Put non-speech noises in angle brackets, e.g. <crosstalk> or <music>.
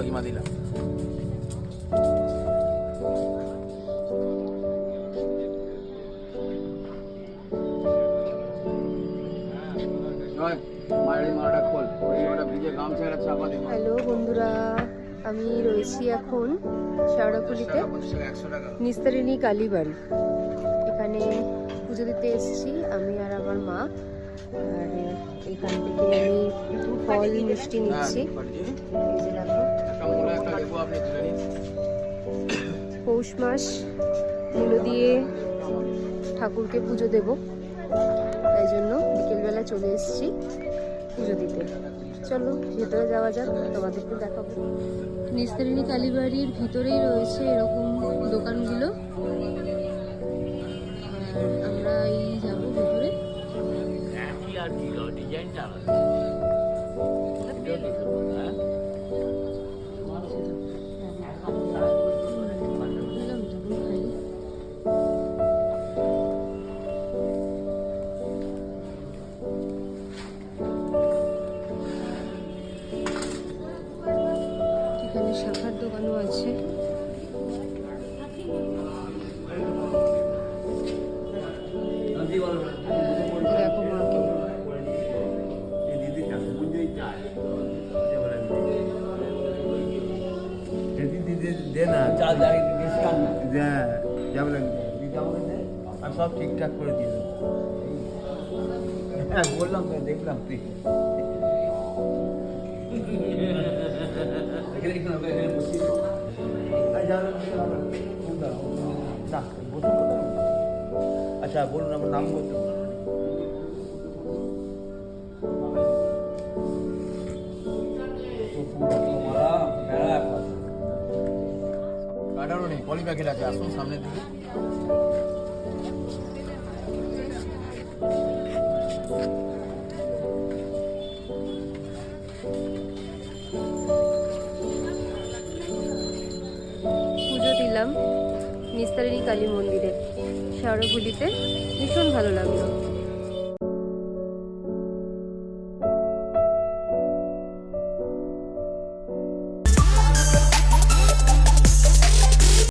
কাকিমা দিলাম। হ্যালো বন্ধুরা, আমি রয়েছি এখন শেওড়াপুলিতে নিস্তারিণী কালীবাড়ি। এখানে পুজো দিতে এসেছি আমি আর আমার মা। আর এখান থেকে আমি ফল, মিষ্টি নিচ্ছি। এই পৌষ মাস, মূলো দিয়ে ঠাকুরকে পুজো দেব। তাই জন্য বিকেলবেলা চলে এসেছি পুজো দিতে। চলো, ভেতরে যাওয়া যাক, তোমাদেরকে দেখাবো। নিস্তারিণী কালীবাড়ির ভিতরেই রয়েছে এরকম দোকানগুলো। আর আমরা এই যাব ভেতরে। শাখার দোকানও আছে। দেখো মাকে। সব ঠিকঠাক করে দিয়ে হ্যাঁ বললাম তো দেখলাম তুই। <laughs> আচ্ছা বলুন আমার নাম বলতে। কাটারও নেই আছে আসুন সামনের দিকে। দিলাম নিস্তারিণী কালী মন্দিরে। শেওড়াগুলিতে ভীষণ ভালো লাগল।